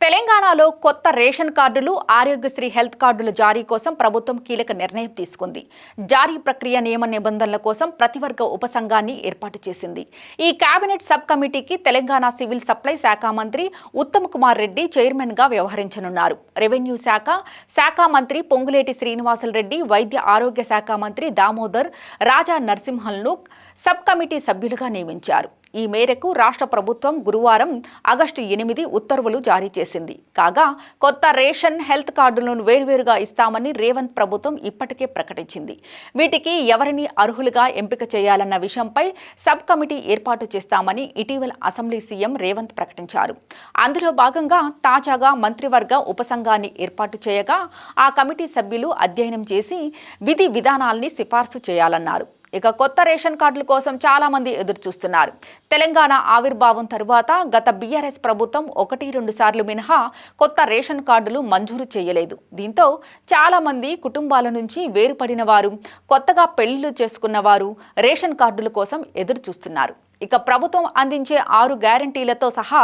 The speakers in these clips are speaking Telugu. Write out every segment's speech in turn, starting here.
తెలంగాణలో కొత్త రేషన్ కార్డులు ఆరోగ్యశ్రీ హెల్త్ కార్డుల జారీ కోసం ప్రభుత్వం కీలక నిర్ణయం తీసుకుంది. జారీ ప్రక్రియ నియమ నిబంధనల కోసం ప్రతివర్గ ఉపసంఘాన్ని ఏర్పాటు చేసింది. ఈ కేబినెట్ సబ్ కమిటీకి తెలంగాణ సివిల్ సప్లై శాఖ మంత్రి ఉత్తమ్ కుమార్ రెడ్డి చైర్మన్గా వ్యవహరించనున్నారు. రెవెన్యూ శాఖ శాఖ మంత్రి పొంగులేటి శ్రీనివాసులు రెడ్డి వైద్య ఆరోగ్య శాఖ మంత్రి దామోదర్ రాజా నరసింహన్ను సబ్ కమిటీ సభ్యులుగా నియమించారు. ఈ మేరకు రాష్ట్ర ప్రభుత్వం గురువారం ఆగస్టు ఎనిమిది ఉత్తర్వులు జారీ చేసింది. కాగా కొత్త రేషన్ హెల్త్ కార్డులను వేర్వేరుగా ఇస్తామని రేవంత్ ప్రభుత్వం ఇప్పటికే ప్రకటించింది. వీటికి ఎవరిని అర్హులుగా ఎంపిక చేయాలన్న విషయంపై సబ్ కమిటీ ఏర్పాటు చేస్తామని ఇటీవల అసెంబ్లీ సీఎం రేవంత్ ప్రకటించారు. అందులో భాగంగా తాజాగా మంత్రివర్గ ఉపసంఘాన్ని ఏర్పాటు చేయగా ఆ కమిటీ సభ్యులు అధ్యయనం చేసి విధి విధానాల్ని సిఫార్సు చేయాలన్నారు. ఇక కొత్త రేషన్ కార్డుల కోసం చాలా మంది ఎదురు చూస్తున్నారు. తెలంగాణ ఆవిర్భావం తరువాత గత బీఆర్ఎస్ ప్రభుత్వం ఒకటి రెండు సార్లు మినహా కొత్త రేషన్ కార్డులు మంజూరు చేయలేదు. దీంతో చాలా మంది కుటుంబాల నుంచి వేరుపడిన వారు కొత్తగా పెళ్ళిళ్ళు చేసుకున్న వారు రేషన్ కార్డుల కోసం ఎదురు చూస్తున్నారు. ఇక ప్రభుత్వం అందించే ఆరు గ్యారంటీలతో సహా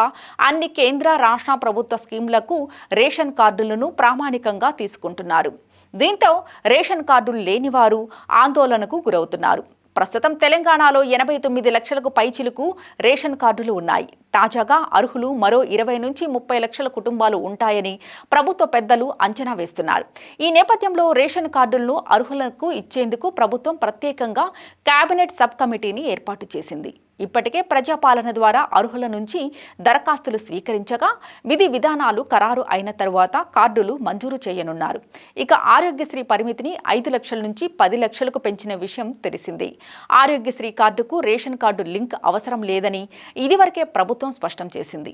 అన్ని కేంద్ర రాష్ట్ర ప్రభుత్వ స్కీంలకు రేషన్ కార్డులను ప్రామాణికంగా తీసుకుంటున్నారు. దీంతో రేషన్ కార్డులు లేనివారు ఆందోళనకు గురవుతున్నారు. ప్రస్తుతం తెలంగాణలో ఎనభై తొమ్మిది లక్షలకు పైచిలుకు రేషన్ కార్డులు ఉన్నాయి. తాజాగా అర్హులు మరో ఇరవై నుంచి ముప్పై లక్షల కుటుంబాలు ఉంటాయని ప్రభుత్వ పెద్దలు అంచనా వేస్తున్నారు. ఈ నేపథ్యంలో రేషన్ కార్డులను అర్హులకు ఇచ్చేందుకు ప్రభుత్వం ప్రత్యేకంగా కేబినెట్ సబ్ కమిటీని ఏర్పాటు చేసింది. ఇప్పటికే ప్రజాపాలన ద్వారా అర్హుల నుంచి దరఖాస్తులు స్వీకరించగా విధి విధానాలు ఖరారు అయిన తరువాత కార్డులు మంజూరు చేయనున్నారు. ఇక ఆరోగ్యశ్రీ పరిమితిని ఐదు లక్షల నుంచి పది లక్షలకు పెంచిన విషయం తెలిసిందే. ఆరోగ్యశ్రీ కార్డుకు రేషన్ కార్డు లింక్ అవసరం లేదని ఇదివరకే ప్రభుత్వం స్పష్టం చేసింది.